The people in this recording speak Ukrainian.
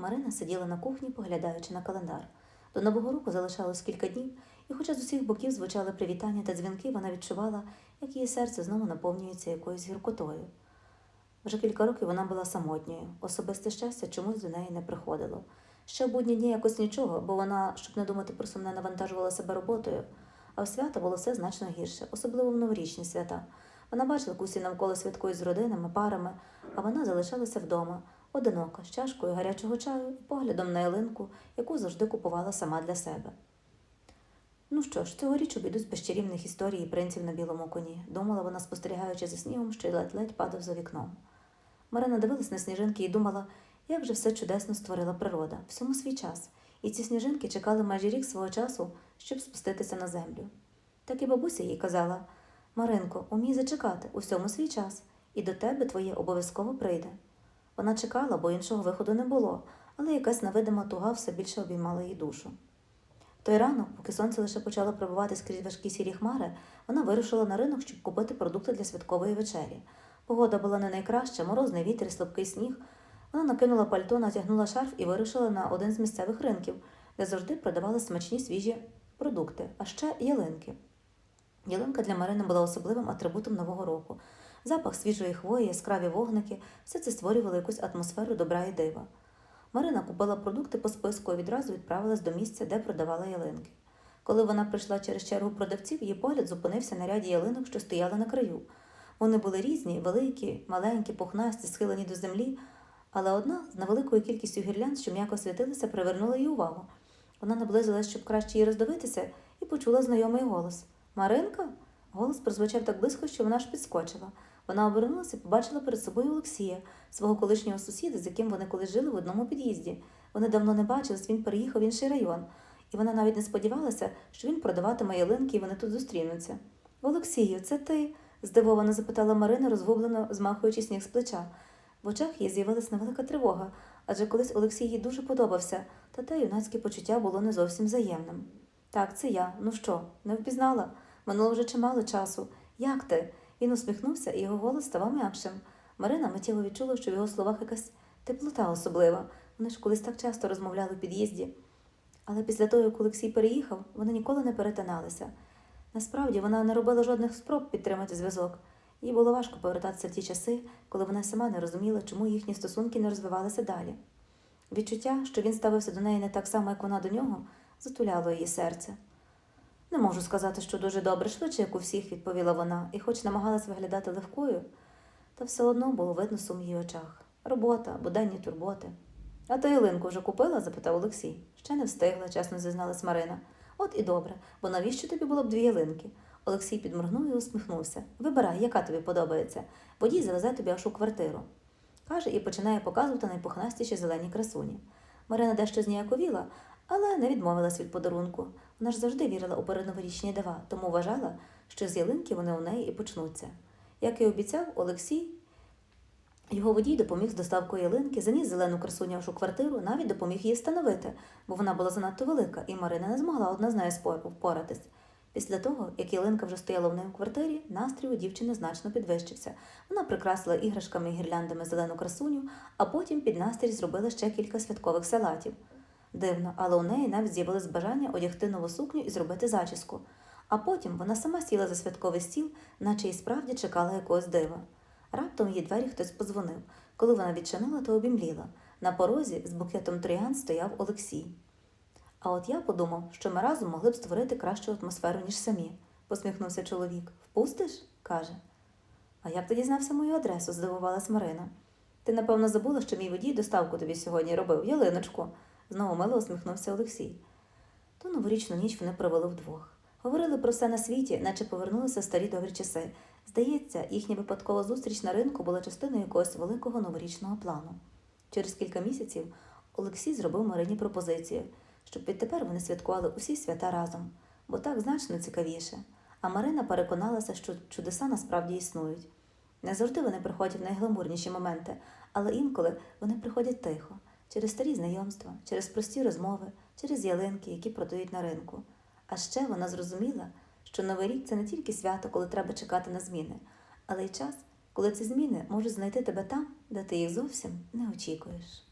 Марина сиділа на кухні, поглядаючи на календар. До Нового року залишалось кілька днів, і хоча з усіх боків звучали привітання та дзвінки, вона відчувала, як її серце знову наповнюється якоюсь гіркотою. Вже кілька років вона була самотньою, особисте щастя чомусь до неї не приходило. Ще в будні дні якось нічого, бо вона, щоб не думати про сумне, навантажувала себе роботою, а в свята було все значно гірше, особливо в новорічні свята. Вона бачила кусі навколо святкою з родинами, парами, а вона залишалася вдома, одинока, з чашкою гарячого чаю і поглядом на ялинку, яку завжди купувала сама для себе. Ну що ж, цьогоріч обійдусь без чарівних історій і принців на білому коні, думала вона, спостерігаючи за снігом, що й ледь-ледь падав за вікном. Марина дивилась на сніжинки і думала, як же все чудесно створила природа, всьому свій час, і ці сніжинки чекали майже рік свого часу, щоб спуститися на землю. Так і бабуся їй казала Маринко, умій зачекати у всьому свій час, і до тебе твоє обов'язково прийде. Вона чекала, бо іншого виходу не було, але якась невидима туга все більше обіймала її душу. Той ранок, поки сонце лише почало пробивати скрізь важкі сірі хмари, вона вирушила на ринок, щоб купити продукти для святкової вечері. Погода була не найкраща, морозний вітер, слабкий сніг. Вона накинула пальто, натягнула шарф і вирушила на один з місцевих ринків, де завжди продавали смачні свіжі продукти, а ще ялинки. Ялинка для Марини була особливим атрибутом Нового року. Запах свіжої хвої, яскраві вогники все це створювало якусь атмосферу добра і дива. Марина купила продукти по списку і відразу відправилась до місця, де продавала ялинки. Коли вона прийшла через чергу продавців, її погляд зупинився на ряді ялинок, що стояли на краю. Вони були різні, великі, маленькі, пухнасті, схилені до землі, але одна з невеликою кількістю гірлянд, що м'яко світилися, привернула її увагу. Вона наблизилась, щоб краще її роздивитися, і почула знайомий голос. Маринка? Голос прозвучав так близько, що вона ж підскочила. Вона обернулася і побачила перед собою Олексія, свого колишнього сусіда, з яким вони колись жили в одному під'їзді. Вони давно не бачились, він переїхав в інший район, і вона навіть не сподівалася, що він продаватиме ялинки, і вони тут зустрінуться. Олексію, це ти? здивовано запитала Марина, розгублено змахуючи сніг з плеча. В очах її з'явилась невелика тривога, адже колись Олексій їй дуже подобався, та те юнацьке почуття було не зовсім взаємним. Так, це я. Ну що, не впізнала? Минуло вже чимало часу. Як ти? Він усміхнувся, і його голос ставав м'якшим. Марина миттєво відчула, що в його словах якась теплота особлива. Вони ж колись так часто розмовляли в під'їзді. Але після того, як Олексій переїхав, вони ніколи не перетиналися. Насправді вона не робила жодних спроб підтримати зв'язок. Їй було важко повертатися в ті часи, коли вона сама не розуміла, чому їхні стосунки не розвивалися далі. Відчуття, що він ставився до неї не так само, як вона до нього, затуляло її серце. Не можу сказати, що дуже добре, швидше, як у всіх, відповіла вона, і хоч намагалась виглядати легкою, та все одно було видно сум її очах. Робота, буденні турботи. А ти ялинку вже купила? запитав Олексій. Ще не встигла, чесно зізналась Марина. От і добре, бо навіщо тобі було б дві ялинки? Олексій підморгнув і усміхнувся. Вибирай, яка тобі подобається. Водій завезе тобі аж у квартиру. Каже і починає показувати найпухнастіші зелені красуні. Марина дещо зніяковіла, але не відмовилась від подарунку. Вона ж завжди вірила у передноворічні дива, тому вважала, що з ялинки вони у неї і почнуться. Як і обіцяв, Олексій, його водій допоміг з доставкою ялинки, заніс зелену красуню аж квартиру, навіть допоміг її встановити, бо вона була занадто велика, і Марина не змогла одна з нею впоратись. Після того, як ялинка вже стояла в неї у квартирі, настрій у дівчини значно підвищився. Вона прикрасила іграшками і гірляндами зелену красуню, а потім під настрій зробила ще кілька святкових салатів. Дивно, але у неї навіть з'явилось бажання одягти нову сукню і зробити зачіску. А потім вона сама сіла за святковий стіл, наче й справді чекала якогось дива. Раптом її двері хтось подзвонив. Коли вона відчинила, то обімліла. На порозі з букетом троянд стояв Олексій. А от я подумав, що ми разом могли б створити кращу атмосферу, ніж самі, посміхнувся чоловік. Впустиш? каже. А як ти дізнався мою адресу? здивувалась Марина. Ти, напевно, забула, що мій водій доставку тобі сьогодні робив, ялиночку, знову мило усміхнувся Олексій. Ту новорічну ніч вони провели вдвох. Говорили про все на світі, наче повернулися в старі добрі часи. Здається, їхня випадкова зустріч на ринку була частиною якогось великого новорічного плану. Через кілька місяців Олексій зробив Марині пропозицію, щоб відтепер вони святкували усі свята разом, бо так значно цікавіше. А Марина переконалася, що чудеса насправді існують. Не завжди вони приходять в найгламурніші моменти, але інколи вони приходять тихо, через старі знайомства, через прості розмови, через ялинки, які продають на ринку. А ще вона зрозуміла, що Новий рік це не тільки свято, коли треба чекати на зміни, але й час, коли ці зміни можуть знайти тебе там, де ти їх зовсім не очікуєш.